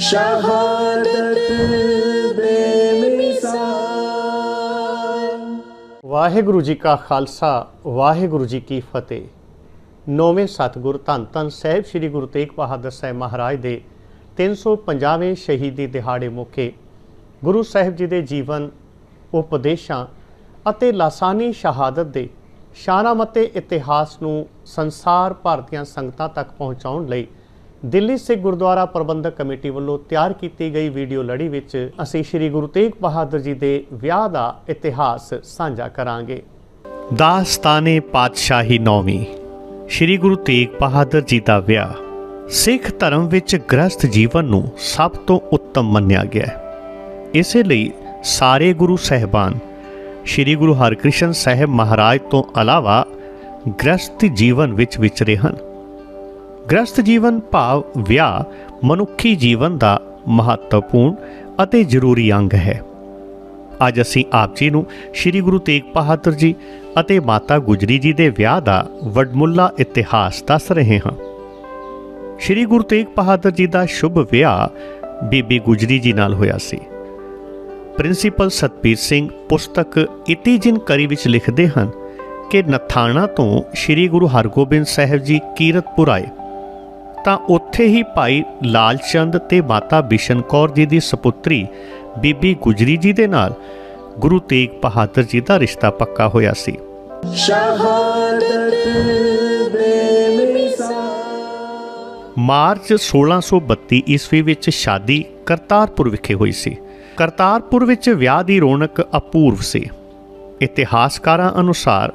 ਸ਼ਹਾਦਤ ਬੇਮਿਸਾਲ ਵਾਹਿਗੁਰੂ ਜੀ ਕਾ ਖਾਲਸਾ, ਵਾਹਿਗੁਰੂ ਜੀ ਕੀ ਫਤਿਹ। ਨੌਵੇਂ ਸਤਿਗੁਰ ਧੰਨ ਧੰਨ ਸਾਹਿਬ ਸ੍ਰੀ ਗੁਰੂ ਤੇਗ ਬਹਾਦਰ ਸਾਹਿਬ ਮਹਾਰਾਜ ਦੇ 350ਵੇਂ ਸ਼ਹੀਦੀ ਦਿਹਾੜੇ ਮੌਕੇ ਗੁਰੂ ਸਾਹਿਬ ਜੀ ਦੇ ਜੀਵਨ, ਉਪਦੇਸ਼ਾਂ ਅਤੇ ਲਾਸਾਨੀ ਸ਼ਹਾਦਤ ਦੇ ਸ਼ਾਨਾਮਤੇ ਇਤਿਹਾਸ ਨੂੰ ਸੰਸਾਰ ਭਾਰਤੀਆਂ ਸੰਗਤਾਂ ਤੱਕ ਪਹੁੰਚਾਉਣ ਲਈ ਦਿੱਲੀ ਸਿੱਖ ਗੁਰਦੁਆਰਾ ਪ੍ਰਬੰਧਕ ਕਮੇਟੀ ਵੱਲੋਂ ਤਿਆਰ ਕੀਤੀ ਗਈ ਵੀਡੀਓ ਲੜੀ ਵਿੱਚ ਅਸੀਂ ਸ੍ਰੀ ਗੁਰੂ ਤੇਗ ਬਹਾਦਰ ਜੀ ਦੇ ਵਿਆਹ ਦਾ ਇਤਿਹਾਸ ਸਾਂਝਾ ਕਰਾਂਗੇ। ਦਾਸਤਾਨੇ ਪਾਤਸ਼ਾਹੀ ਨੌਵੀਂ, ਸ੍ਰੀ ਗੁਰੂ ਤੇਗ ਬਹਾਦਰ ਜੀ ਦਾ ਵਿਆਹ, ਸਿੱਖ ਧਰਮ ਵਿੱਚ ਗ੍ਰਸਥ ਜੀਵਨ ਨੂੰ ਸਭ ਤੋਂ ਉੱਤਮ ਮੰਨਿਆ ਗਿਆ ਹੈ। ਇਸੇ ਲਈ ਸਾਰੇ ਗੁਰੂ ਸਹਿਬਾਨ, ਸ੍ਰੀ ਗੁਰੂ ਹਰਕ੍ਰਿਸ਼ਨ ਸਾਹਿਬ ਮਹਾਰਾਜ ਤੋਂ ਇਲਾਵਾ ਗ੍ਰਸਥ ਜੀਵਨ ਵਿੱਚ ਵਿਚਰੇ ਹਨ। ਗ੍ਰਸਥ ਜੀਵਨ, ਭਾਵ ਵਿਆਹ ਮਨੁੱਖੀ ਜੀਵਨ ਦਾ ਮਹੱਤਵਪੂਰਨ ਅਤੇ ਜ਼ਰੂਰੀ ਅੰਗ ਹੈ। ਅੱਜ ਅਸੀਂ ਆਪ ਜੀ ਨੂੰ ਸ੍ਰੀ ਗੁਰੂ ਤੇਗ ਬਹਾਦਰ ਜੀ ਅਤੇ ਮਾਤਾ ਗੁਜਰੀ ਜੀ ਦੇ ਵਿਆਹ ਦਾ ਵਡਮੁੱਲਾ ਇਤਿਹਾਸ ਦੱਸ ਰਹੇ ਹਾਂ। ਸ੍ਰੀ ਗੁਰੂ ਤੇਗ ਬਹਾਦਰ ਜੀ ਦਾ ਸ਼ੁਭ ਵਿਆਹ ਬੀਬੀ ਗੁਜਰੀ ਜੀ ਨਾਲ ਹੋਇਆ ਸੀ। ਪ੍ਰਿੰਸੀਪਲ ਸਤਪੀਰ ਸਿੰਘ ਪੁਸਤਕ ਇਤੀ ਜਿਨ ਕਰੀ ਵਿੱਚ ਲਿਖਦੇ ਹਨ ਕਿ ਨਥਾਣਾ ਤੋਂ ਸ੍ਰੀ ਗੁਰੂ ਹਰਗੋਬਿੰਦ ਸਾਹਿਬ ਜੀ ਕੀਰਤਪੁਰ ਆਏ। ਤਾਂ ਉੱਥੇ ਹੀ ਭਾਈ ਲਾਲਚੰਦ ਤੇ ਮਾਤਾ ਬਿਸ਼ਨ ਕੌਰ ਜੀ ਦੀ ਸੁਪੁੱਤਰੀ ਬੀਬੀ ਗੁਜਰੀ ਜੀ ਦੇ ਨਾਲ ਗੁਰੂ ਤੇਗ ਬਹਾਦਰ ਜੀ ਦਾ ਰਿਸ਼ਤਾ ਪੱਕਾ ਹੋਇਆ ਸੀ। ਸ਼ਹਾਦਤ ਬੇਮਿਸਾਲ ਮਾਰਚ 1632 ਈਸਵੀ ਵਿੱਚ ਸ਼ਾਦੀ ਕਰਤਾਰਪੁਰ ਵਿਖੇ ਹੋਈ ਸੀ। ਕਰਤਾਰਪੁਰ ਵਿੱਚ ਵਿਆਹ ਦੀ ਰੌਣਕ ਅਪੂਰਵ ਸੀ। ਇਤਿਹਾਸਕਾਰਾਂ ਅਨੁਸਾਰ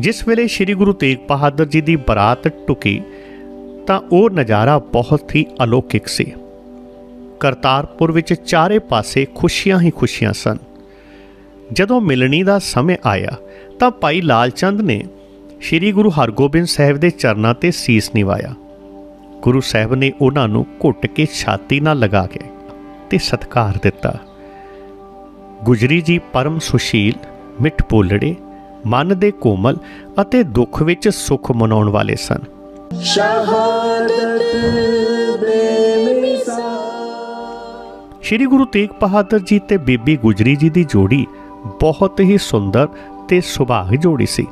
ਜਿਸ ਵੇਲੇ ਸ੍ਰੀ ਗੁਰੂ ਤੇਗ ਬਹਾਦਰ ਜੀ ਦੀ ਬਰਾਤ ਟੁਕੀ ਤਾਂ ਉਹ ਨਜ਼ਾਰਾ ਬਹੁਤ ਹੀ ਅਲੌਕਿਕ ਸੀ। ਕਰਤਾਰਪੁਰ ਵਿੱਚ ਚਾਰੇ ਪਾਸੇ ਖੁਸ਼ੀਆਂ ਹੀ ਖੁਸ਼ੀਆਂ ਸਨ। ਜਦੋਂ ਮਿਲਣੀ ਦਾ ਸਮੇਂ ਆਇਆ, ਤਾਂ ਭਾਈ ਲਾਲਚੰਦ ਨੇ ਸ੍ਰੀ ਗੁਰੂ ਹਰਗੋਬਿੰਦ ਸਾਹਿਬ ਦੇ ਚਰਨਾਂ ਤੇ ਸੀਸ ਨਿਵਾਇਆ। ਗੁਰੂ ਸਾਹਿਬ ਨੇ ਉਹਨਾਂ ਨੂੰ ਘੁੱਟ ਕੇ ਛਾਤੀ ਨਾਲ ਲਗਾ ਕੇ ਤੇ ਸਤਕਾਰ ਦਿੱਤਾ। ਗੁਜਰੀ ਜੀ ਪਰਮ ਸੁਸ਼ੀਲ, ਮਿੱਠ ਬੋਲੜੇ, ਮਨ ਦੇ ਕੋਮਲ ਅਤੇ ਦੁੱਖ ਵਿੱਚ ਸੁਖ ਮਨਾਉਣ ਵਾਲੇ ਸਨ। ਸ਼ਹਾਦਤ ਬੇਮਿਸਾਲ ਸ੍ਰੀ ਗੁਰੂ ਤੇਗ ਬਹਾਦਰ ਜੀ ਤੇ ਬੀਬੀ ਗੁਜਰੀ ਜੀ ਦੀ ਜੋੜੀ ਬਹੁਤ ਹੀ ਸੁੰਦਰ ਤੇ ਸੁਭਾਗ ਜੋੜੀ ਸੀ।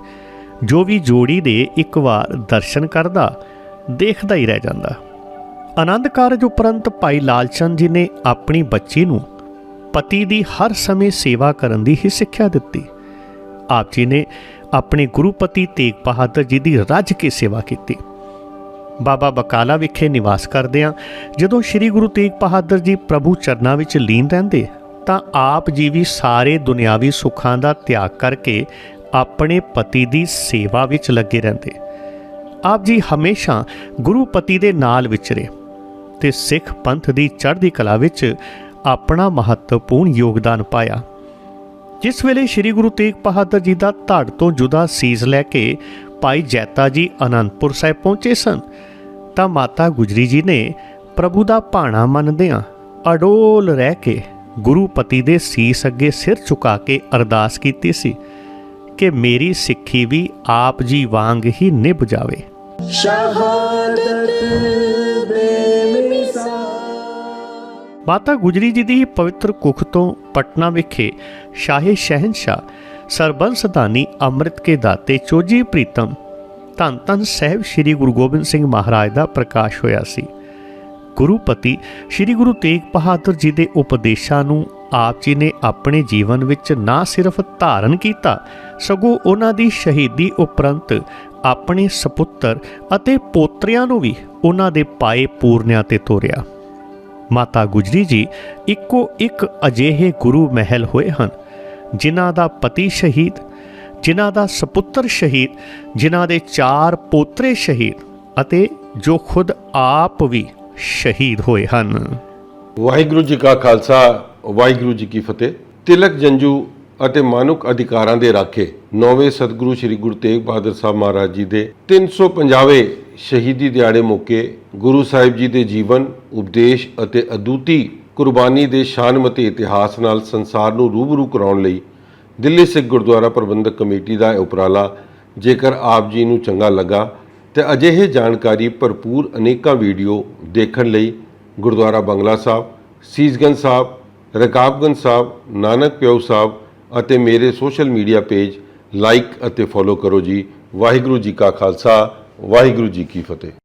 ਜੋ ਵੀ ਜੋੜੀ ਦੇ ਇੱਕ ਵਾਰ ਦਰਸ਼ਨ ਕਰਦਾ, ਦੇਖਦਾ ਹੀ ਰਹਿ ਜਾਂਦਾ। ਆਨੰਦ ਕਾਰਜ ਉਪਰੰਤ ਭਾਈ ਲਾਲਚੰਦ ਜੀ ਨੇ ਆਪਣੀ ਬੱਚੀ ਨੂੰ ਪਤੀ ਦੀ ਹਰ ਸਮੇਂ ਸੇਵਾ ਕਰਨ ਦੀ ਹੀ ਸਿੱਖਿਆ ਦਿੱਤੀ। ਆਪ ਜੀ ਨੇ ਆਪਣੇ ਗੁਰੂ ਪਤੀ ਤੇਗ ਬਹਾਦਰ ਜੀ ਦੀ ਰੱਜ ਕੇ ਸੇਵਾ ਕੀਤੀ। ਬਾਬਾ ਬਕਾਲਾ ਵਿਖੇ ਨਿਵਾਸ ਕਰਦਿਆਂ ਜਦੋਂ ਸ੍ਰੀ ਗੁਰੂ ਤੇਗ ਬਹਾਦਰ ਜੀ ਪ੍ਰਭੂ ਚਰਨਾਂ ਵਿੱਚ ਲੀਨ ਰਹਿੰਦੇ, ਤਾਂ ਆਪ ਜੀ ਵੀ ਸਾਰੇ ਦੁਨਿਆਵੀ ਸੁੱਖਾਂ ਦਾ ਤਿਆਗ ਕਰਕੇ ਆਪਣੇ ਪਤੀ ਦੀ ਸੇਵਾ ਵਿੱਚ ਲੱਗੇ ਰਹਿੰਦੇ। ਆਪ ਜੀ ਹਮੇਸ਼ਾ ਗੁਰੂ ਪਤੀ ਦੇ ਨਾਲ ਵਿਚਰੇ ਤੇ ਸਿੱਖ ਪੰਥ ਦੀ ਚੜ੍ਹਦੀ ਕਲਾ ਵਿੱਚ ਆਪਣਾ ਮਹੱਤਵਪੂਰਨ ਯੋਗਦਾਨ ਪਾਇਆ। ਜਿਸ ਵੇਲੇ ਸ੍ਰੀ ਗੁਰੂ ਤੇਗ ਬਹਾਦਰ ਜੀ ਦਾ ਧੜ ਤੋਂ ਜੁਦਾ ਸੀਸ ਲੈ ਕੇ ਭਾਈ ਜੈਤਾ ਜੀ ਅਨੰਦਪੁਰ ਸਾਹਿਬ ਪਹੁੰਚੇ ਸਨ ਤਾਂ ਮਾਤਾ ਗੁਜਰੀ ਜੀ ਨੇ ਪ੍ਰਭੂ ਦਾ ਭਾਣਾ ਮੰਨਦਿਆਂ ਅਡੋਲ ਰਹਿ ਕੇ ਗੁਰੂ ਪਤੀ ਦੇ ਸੀਸ ਅੱਗੇ ਸਿਰ ਝੁਕਾ ਕੇ ਅਰਦਾਸ ਕੀਤੀ ਸੀ ਕਿ ਮੇਰੀ ਸਿੱਖੀ ਵੀ ਆਪ ਜੀ ਵਾਂਗ ਹੀ ਨਿਭ ਜਾਵੇ। ਸ਼ਹਾਦਤ ਮਾਤਾ ਗੁਜਰੀ ਜੀ ਦੀ ਪਵਿੱਤਰ ਕੁੱਖ ਤੋਂ ਪਟਨਾ ਵਿਖੇ ਸ਼ਾਹੀ ਸ਼ਹਿਨशाह ਸਰਬੰਸ ਦਾਨੀ ਅੰਮ੍ਰਿਤ ਕੇ ਦਾਤੇ ਚੋਜੀ ਪ੍ਰੀਤਮ ਧੰਨ ਧੰਨ ਸਾਹਿਬ ਸ੍ਰੀ ਗੁਰੂ ਗੋਬਿੰਦ ਸਿੰਘ ਮਹਾਰਾਜ ਦਾ ਪ੍ਰਕਾਸ਼ ਹੋਇਆ ਸੀ। ਗੁਰੂਪਤੀ ਸ੍ਰੀ ਗੁਰੂ ਤੇਗ ਬਹਾਦਰ ਜੀ ਦੇ ਉਪਦੇਸ਼ਾਂ ਨੂੰ ਆਪ ਜੀ ਨੇ ਆਪਣੇ ਜੀਵਨ ਵਿੱਚ ਨਾ ਸਿਰਫ ਧਾਰਨ ਕੀਤਾ, ਸਗੋਂ ਉਹਨਾਂ ਦੀ ਸ਼ਹੀਦੀ ਉਪਰੰਤ ਆਪਣੇ ਸੁਪੁੱਤਰ ਅਤੇ ਪੋਤਰਿਆਂ ਨੂੰ ਵੀ ਉਹਨਾਂ ਦੇ ਪਾਏ ਪੂਰਨਿਆਂ ਤੇ ਤੋਰਿਆ। ਮਾਤਾ ਗੁਜਰੀ ਜੀ ਇੱਕੋ ਇੱਕ ਅਜਿਹੇ ਗੁਰੂ ਮਹਿਲ ਹੋਏ ਹਨ, ਜਿਨ੍ਹਾਂ ਦਾ ਪਤੀ ਸ਼ਹੀਦ ਜਿਨ੍ਹਾਂ ਦਾ ਸੁਪੁੱਤਰ ਸ਼ਹੀਦ, ਜਿਨ੍ਹਾਂ ਦੇ ਚਾਰ ਪੋਤਰੇ ਸ਼ਹੀਦ ਅਤੇ ਜੋ ਖੁਦ ਆਪ ਵੀ ਸ਼ਹੀਦ ਹੋਏ ਹਨ। ਵਾਹਿਗੁਰੂ ਜੀ ਕਾ ਖਾਲਸਾ, ਵਾਹਿਗੁਰੂ ਜੀ ਕੀ ਫਤਿਹ। ਤਿਲਕ ਜੰਜੂ ਅਤੇ ਮਾਨੁਕ ਅਧਿਕਾਰਾਂ ਦੇ ਰਾਖੇ ਨੌਵੇਂ ਸਤਿਗੁਰੂ ਸ੍ਰੀ ਗੁਰੂ ਤੇਗ ਬਹਾਦਰ ਸਾਹਿਬ ਮਹਾਰਾਜ ਜੀ ਦੇ 350ਵੇਂ ਸ਼ਹੀਦੀ ਦਿਹਾੜੇ ਮੌਕੇ ਗੁਰੂ ਸਾਹਿਬ ਜੀ ਦੇ ਜੀਵਨ, ਉਪਦੇਸ਼ ਅਤੇ ਅਦੁੱਤੀ ਕੁਰਬਾਨੀ ਦੇ ਸ਼ਾਨਮਤੇ ਇਤਿਹਾਸ ਨਾਲ ਸੰਸਾਰ ਨੂੰ ਰੂਬਰੂ ਕਰਾਉਣ ਲਈ ਦਿੱਲੀ ਸਿੱਖ ਗੁਰਦੁਆਰਾ ਪ੍ਰਬੰਧਕ ਕਮੇਟੀ ਦਾ ਇਹ ਉਪਰਾਲਾ ਜੇਕਰ ਆਪ ਜੀ ਨੂੰ ਚੰਗਾ ਲੱਗਾ ਤੇ ਅਜਿਹੇ ਜਾਣਕਾਰੀ ਭਰਪੂਰ ਅਨੇਕਾਂ ਵੀਡੀਓ ਦੇਖਣ ਲਈ ਗੁਰਦੁਆਰਾ ਬੰਗਲਾ ਸਾਹਿਬ, ਸੀਸਗੰਜ ਸਾਹਿਬ, ਰਕਾਬਗੰਜ ਸਾਹਿਬ, ਨਾਨਕ ਪਿਓ ਸਾਹਿਬ ਅਤੇ ਮੇਰੇ ਸੋਸ਼ਲ ਮੀਡੀਆ ਪੇਜ ਲਾਈਕ ਅਤੇ ਫੋਲੋ ਕਰੋ ਜੀ। ਵਾਹਿਗੁਰੂ ਜੀ ਕਾ ਖਾਲਸਾ, ਵਾਹਿਗੁਰੂ ਜੀ ਕੀ ਫਤਿਹ।